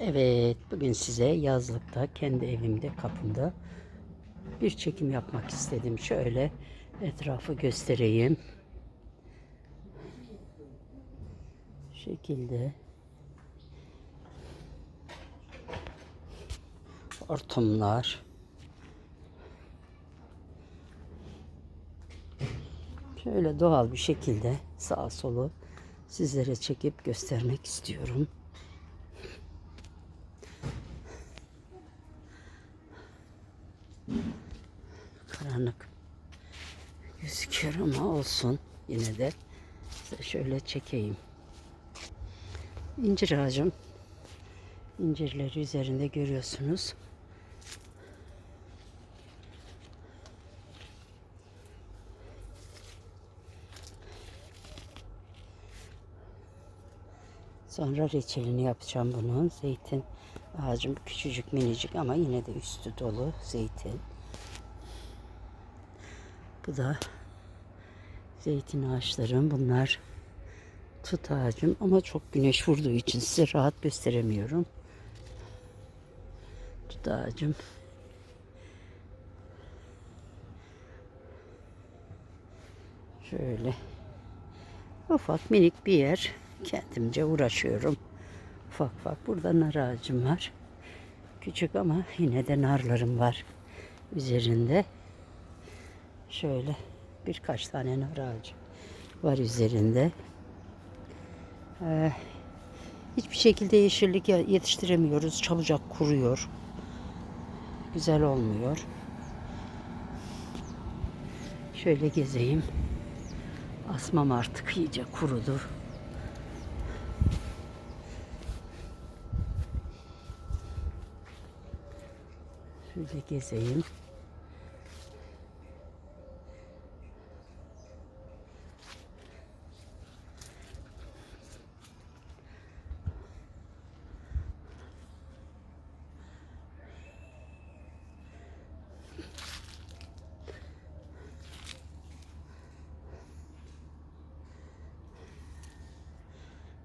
Evet, bugün size yazlıkta, kendi evimde, kapımda bir çekim yapmak istedim. Şöyle etrafı göstereyim. Şu şekilde. Hortumlar. Şöyle doğal bir şekilde sağa solu sizlere çekip göstermek istiyorum. Karanlık gözüküyor ama olsun yine de size şöyle çekeyim. İncir ağacım. İncirleri üzerinde görüyorsunuz. Sonra reçelini yapacağım bunun. Zeytin ağacım küçücük minicik ama yine de üstü dolu zeytin. Bu da zeytin ağaçlarım. Bunlar tut ağacım ama çok güneş vurduğu için size rahat gösteremiyorum. Tut ağacım. Şöyle ufak minik bir yer. Kendimce uğraşıyorum. Ufak ufak. Burada nar ağacım var. Küçük ama yine de narlarım var üzerinde. Şöyle birkaç tane nar ağacı var üzerinde. Ee, hiçbir şekilde yeşillik yetiştiremiyoruz. Çabucak kuruyor. Güzel olmuyor. Şöyle gezeyim. Asmam artık iyice kurudu. Şöyle gezeyim.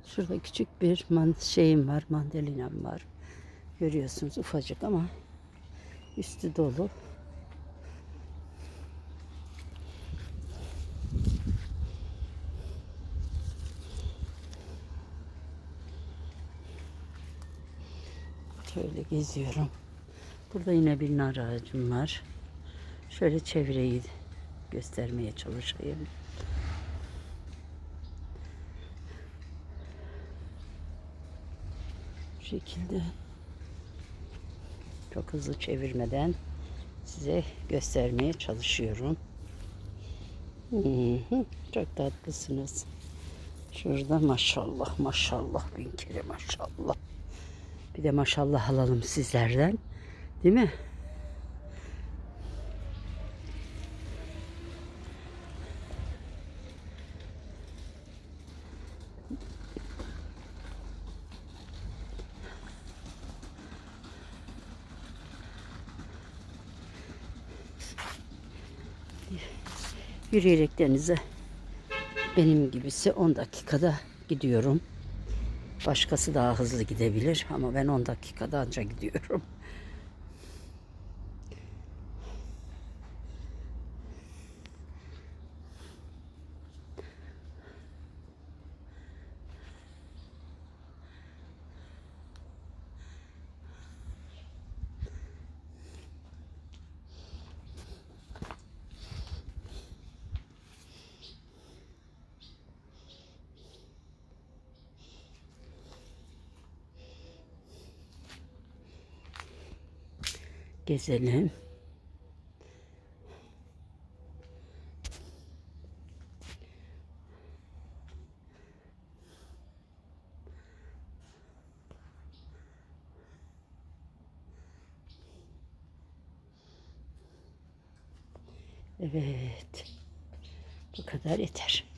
Şurada küçük bir şeyim var, mandalinam var. Görüyorsunuz ufacık ama üstü dolu. Şöyle geziyorum. Burada yine bir nar ağacım var. Şöyle çevreyi göstermeye çalışayım. Bu şekilde çok hızlı çevirmeden size göstermeye çalışıyorum. Çok tatlısınız. Şurada maşallah maşallah bin kere maşallah. Bir de maşallah alalım sizlerden. Değil mi? Yürüyerek denize benim gibisi 10 dakikada gidiyorum. Başkası daha hızlı gidebilir ama ben 10 dakikada anca gidiyorum. Gezelim. Evet. Bu kadar yeter.